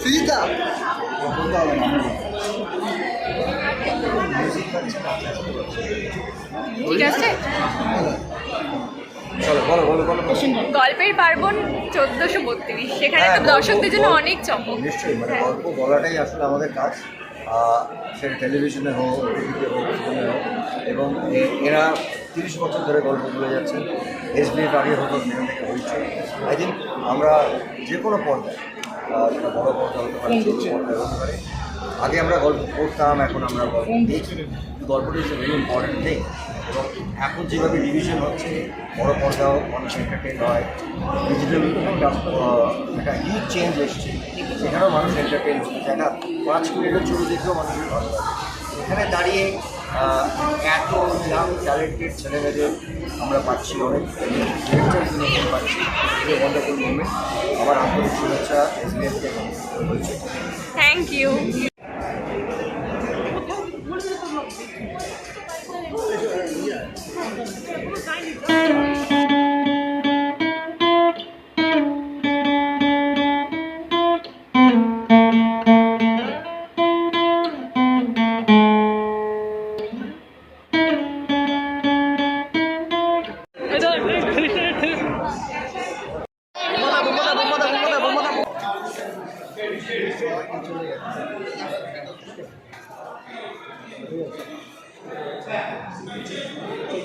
সুজিতা ঠিক আছে। গল্পের পার্বণ চোদ্দশো বত্রিশ। সেখানে হ্যাঁ, তো দর্শকদের জন্য অনেক চমক। নিশ্চয়ই মানে হ্যাঁ। গল্প বলাটাই আসলে আমাদের কাজ। সেটা টেলিভিশনে হোক টিভিতে হোক হোক। এবং এরা তিরিশ বছর ধরে গল্প বলে যাচ্ছেন এস বি আগে হতো, সেখান থেকে হয়েছে। আই থিঙ্ক আমরা যে কোনো সেটা বড় পর্দা হতে পারে ছোট পর্দায় হতে পারে আগে আমরা গল্প পড়তাম, এখন আমরা গল্প দেখি। গল্পটি ইজ ভেরি ইম্পর্টেন্ট থিং এবং এখন যেভাবে ডিভিশন হচ্ছে, বড় পর্দাও মানুষ এন্টারটেন হয় ডিজিটাল একটা হিউজ চেঞ্জ এসছে। সেখানেও মানুষ এন্টারটেন হচ্ছে না? পাঁচ মিনিটের ছবি দেখলেও মানুষের ভালো লাগে। এখানে দাঁড়িয়ে ইয়াং ট্যালেন্টেড ছেলেমেয়েদের আমরা পাচ্ছি অনেক লেকচার দিনে পাচ্ছি যে ওয়ান্ডারফুল মুভমেন্ট আমার আন্তরিক শুভেচ্ছা এসবিএসকে বলছি thank you Thank you. Thank you.